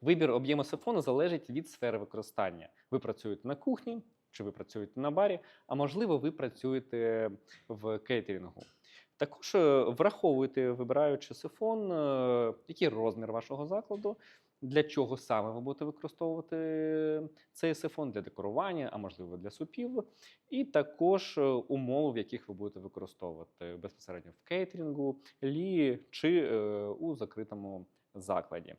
Вибір об'єму сифону залежить від сфери використання. Ви працюєте на кухні, чи ви працюєте на барі, а можливо, ви працюєте в кейтерінгу. Також е, враховуйте, вибираючи сифон, е, який розмір вашого закладу, для чого саме ви будете використовувати цей сифон для декорування, а можливо для супів, і також е, умови, в яких ви будете використовувати безпосередньо в кейтерінгу, лі чи у закритому закладі.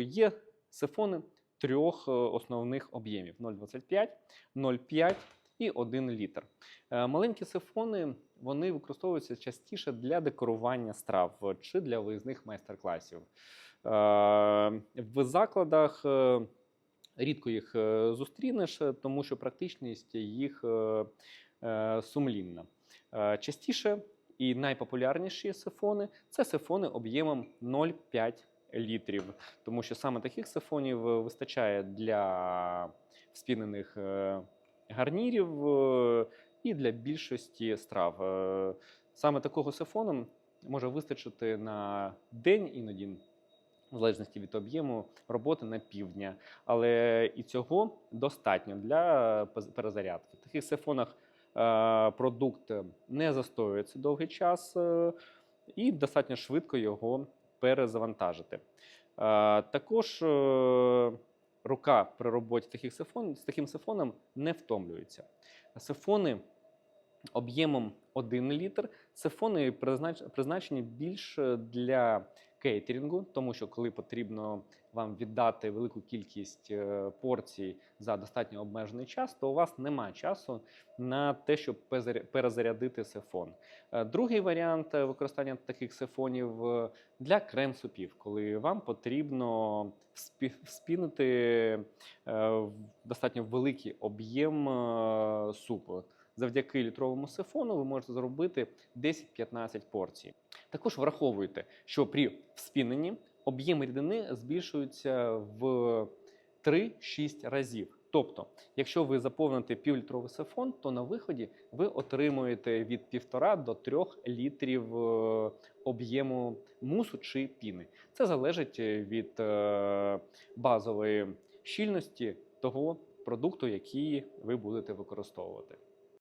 Є сифони трьох основних об'ємів: 0,25, 0,5 і 1 літр. Е, Маленькі сифони вони використовуються частіше для декорування страв чи для виїзних майстер-класів. Е, В закладах е, рідко їх зустрінеш, тому що практичність їх сумлінна. Частіше і найпопулярніші сифони це сифони об'ємом 0,5 літрів, тому що саме таких сифонів вистачає для вспінених гарнірів е, і для більшості страв. Е, Саме такого сифону може вистачити на день іноді. В залежності від об'єму роботи на півдня, але і цього достатньо для перезарядки. В таких сифонах е, продукт не застоюється довгий час і достатньо швидко його перезавантажити. Також рука при роботі таких сифон, з таким сифоном не втомлюється. Сифони об'ємом 1 літр. Сифони признач- призначені більше для кейтерінгу, тому що коли потрібно вам віддати велику кількість е, порцій за достатньо обмежений час, то у вас немає часу на те, щоб перезарядити сифон. Е, Другий варіант е, використання таких сифонів для крем-супів, коли вам потрібно вспі- вспінити достатньо великий об'єм супу. Завдяки літровому сифону ви можете зробити 10-15 порцій. Також враховуйте, що при вспіненні об'єм рідини збільшується в 3-6 разів. Тобто, якщо ви заповните півлітровий сифон, то на виході ви отримуєте від 1,5 до 3 літрів е, об'єму мусу чи піни. Це залежить від е, базової щільності того продукту, який ви будете використовувати.